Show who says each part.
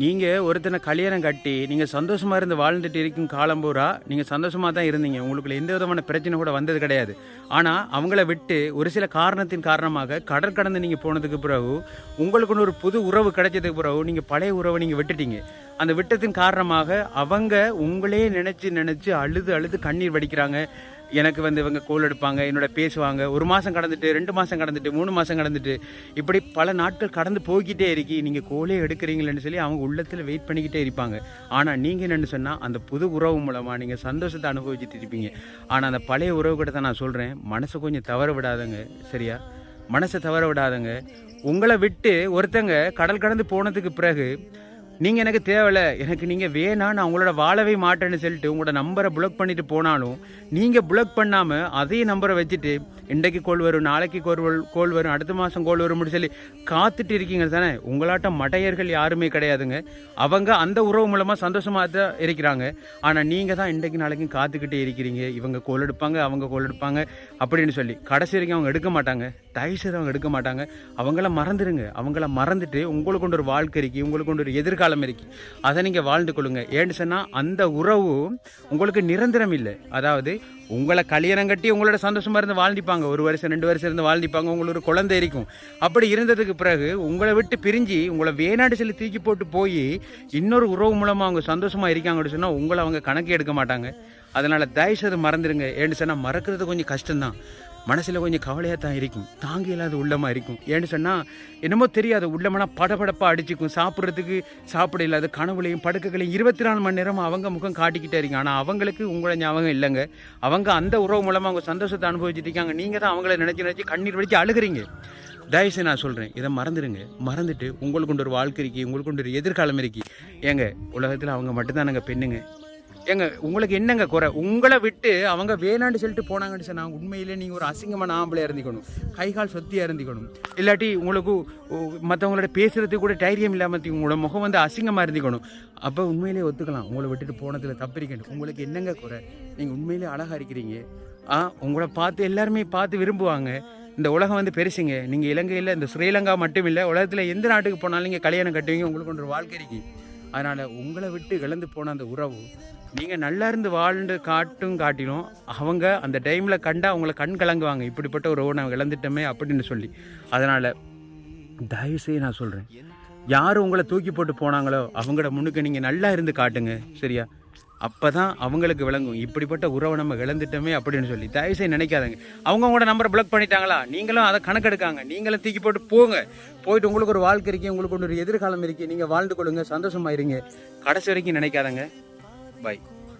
Speaker 1: நீங்கள் ஒருத்தனை கல்யாணம் கட்டி நீங்கள் சந்தோஷமாக இருந்து வாழ்ந்துட்டு இருக்கும் காலம் பூரா நீங்கள் சந்தோஷமாக தான் இருந்தீங்க. உங்களுக்குள்ள எந்த விதமான பிரச்சனை கூட வந்தது கிடையாது. ஆனால் அவங்கள விட்டு ஒரு சில காரணத்தின் காரணமாக கடற்கடந்து நீங்கள் போனதுக்கு பிறகு உங்களுக்குன்னு ஒரு புது உறவு கிடைச்சதுக்கு பிறகு நீங்கள் பழைய உறவை நீங்கள் விட்டுட்டீங்க. அந்த விட்டத்தின் காரணமாக அவங்க உங்களே நினச்சி நினச்சி அழுது அழுது கண்ணீர் வடிக்கிறாங்க. எனக்கு வந்து இவங்க கோல் எடுப்பாங்க என்னோட பேசுவாங்க. ஒரு மாதம் கடந்துட்டு ரெண்டு மாதம் கடந்துட்டு மூணு மாதம் கடந்துட்டு இப்படி பல நாட்கள் கடந்து போய்கிட்டே இருக்கி நீங்கள் கோலே எடுக்கிறீங்களேன்னு சொல்லி அவங்க உள்ளத்தில் வெயிட் பண்ணிக்கிட்டே இருப்பாங்க. ஆனால் நீங்கள் என்னென்னு சொன்னால் அந்த புது உறவு மூலமாக நீங்கள் சந்தோஷத்தை அனுபவிச்சுட்டு இருப்பீங்க. ஆனால் அந்த பழைய உறவு கிட்ட தான் நான் சொல்கிறேன் மனசை கொஞ்சம் தவற விடாதங்க சரியா? மனசை தவற விடாதங்க. உங்களை விட்டு ஒருத்தங்க கடல் கடந்து போனதுக்கு பிறகு நீங்கள் எனக்கு தேவையில்ல எனக்கு நீங்கள் வேணாம் நான் உங்களோட வாழவே மாட்டேன்னு சொல்லிட்டு உங்களோட நம்பரை பிளாக் பண்ணிட்டு போனாலும் நீங்கள் பிளாக் பண்ணாமல் அதே நம்பரை வச்சுட்டு இன்றைக்கு கோல் வரும் நாளைக்கு கோல் வரும் கோல் வரும் அடுத்த மாதம் கோல் வரும்னு சொல்லி காத்துட்டு இருக்கீங்க தானே? உங்களாட்ட மடையர்கள் யாருமே கிடையாதுங்க. அவங்க அந்த உறவு மூலமாக சந்தோஷமாக தான் இருக்கிறாங்க. ஆனால் நீங்கள் தான் இன்றைக்கு நாளைக்கும் காத்துக்கிட்டே இருக்கிறீங்க. இவங்க கோல் எடுப்பாங்க அவங்க கோல் எடுப்பாங்க அப்படின்னு சொல்லி கடைசி வரைக்கும் அவங்க எடுக்க மாட்டாங்க. தயவுசெய்து அவங்க எடுக்க மாட்டாங்க. அவங்கள மறந்துடுங்க அவங்கள மறந்துட்டு உங்களுக்கு கொண்டு ஒரு வாழ்க்கை இருக்கு உங்களுக்கு கொண்டு ஒரு எதிர்காலம் இருக்கு. அதை நீங்கள் வாழ்ந்து கொள்ளுங்க. ஏன்னு சொன்னால் அந்த உறவு உங்களுக்கு நிரந்தரம் இல்லை. அதாவது உங்களை கல்யாணம் கட்டி உங்களோட சந்தோஷமாக இருந்து வாழ்ந்திப்பாங்க. ஒரு வருஷம் ரெண்டு வருஷம் இருந்து வாழ்ந்திப்பாங்க. உங்களுக்கு ஒரு குழந்தை இருக்கும். அப்படி இருந்ததுக்கு பிறகு உங்களை விட்டு பிரிஞ்சு உங்களை வேணாடு சொல்லி தூக்கி போட்டு போய் இன்னொரு உறவு மூலமாக அவங்க சந்தோஷமாக இருக்காங்கன்னு சொன்னால் உங்களை அவங்க கணக்கே எடுக்க மாட்டாங்க. அதனால் தயவுசெய்து மறந்துடுங்க ஏன்னு சொன்னால் மறக்கிறது கொஞ்சம் கஷ்டம்தான். மனசில் கொஞ்சம் கவலையாக தான் இருக்கும். தாங்க இல்லாத உள்ளமாக இருக்கும். ஏன்னு சொன்னால் என்னமோ தெரியாது. உள்ளமனா படபடப்பாக அடிச்சுக்கும். சாப்பிட்றதுக்கு சாப்பிட இல்லாத கனவுலையும் படுக்கைகளையும் இருபத்தி நாலு மணி நேரம் அவங்க முகம் காட்டிக்கிட்டே இருக்கீங்க. ஆனால் அவங்களுக்கு உங்களை ஞாபகம் இல்லைங்க. அவங்க அந்த உறவு மூலமாக அவங்க சந்தோஷத்தை அனுபவிச்சுட்டு இருக்காங்க. நீங்கள் தான் அவங்கள நினச்சி நினச்சி கண்ணீர் வடிச்சு அழுகிறீங்க. தயவுசெய்து நான் சொல்கிறேன் இதை மறந்துடுங்க. மறந்துட்டு உங்களுக்கு ஒரு வாழ்க்கை இருக்கு. உங்களுக்கு ஒரு எதிர்காலம் இருக்கு. ஏங்க உலகத்தில் அவங்க மட்டும்தான் நாங்கள் பெண்ணுங்க. ஏங்க உங்களுக்கு என்னங்க குறை? உங்களை விட்டு அவங்க வேணான்னு சொல்லிட்டு போனாங்கன்னு சொன்னா உண்மையிலே நீங்கள் ஒரு அசிங்கமான ஆம்பளையாக இருந்திக்கணும். கை கால் சொத்தியாக இருந்திக்கணும். இல்லாட்டி உங்களுக்கு மற்றவங்களோட பேசுறதுக்கு கூட தைரியம் இல்லாமல் உங்களோட முகம் வந்து அசிங்கமாக இருந்திக்கணும். அப்போ உண்மையிலே ஒத்துக்கலாம். உங்களை விட்டுட்டு போனதில் தப்பிருக்கணும். உங்களுக்கு என்னங்க குறை? நீங்கள் உண்மையிலே அழகாக இருக்கிறீங்க. ஆ உங்களை பார்த்து எல்லாருமே பார்த்து விரும்புவாங்க. இந்த உலகம் வந்து பெருசுங்க. நீங்கள் இலங்கையில் இந்த ஸ்ரீலங்கா மட்டும் இல்லை உலகத்தில் எந்த நாட்டுக்கு போனாலும் நீங்கள் கல்யாணம் கட்டுவீங்க. உங்களுக்கு ஒன்று வாழ்க்கை இருக்குது அதனால் உங்களை விட்டு இழந்து போன அந்த உறவு நீங்கள் நல்லா இருந்து வாழ்ந்து காட்டும் காட்டிலும் அவங்க அந்த டைமில் கண்டா அவங்கள கண் கலங்குவாங்க. இப்படிப்பட்ட உறவு உறவை நான் இழந்துட்டோமே அப்படின்னு சொல்லி. அதனால் தயவுசெய்து நான் சொல்கிறேன் யார் உங்களை தூக்கி போட்டு போனாங்களோ அவங்களோட முன்னுக்கு நீங்கள் நல்லா இருந்து காட்டுங்க. சரியா? அப்போ தான் அவங்களுக்கு விளங்கும். இப்படிப்பட்ட உறவை நம்ம இழந்துட்டோமே அப்படின்னு சொல்லி. தயவுசெய்து நினைக்காதங்க. அவங்க உங்களோட நம்பரை பிளாக் பண்ணிட்டாங்களா? நீங்களும் அதை கணக்கெடுக்காங்க. நீங்களும் தூக்கி போட்டு போங்க. போயிட்டு உங்களுக்கு ஒரு வாழ்க்கை இருக்கு உங்களுக்கு ஒரு எதிர்காலம் இருக்கு. நீங்கள் வாழ்ந்து கொள்ளுங்க சந்தோஷமாக இருங்க கடைசி வரைக்கும் நினைக்காதங்க. பாய்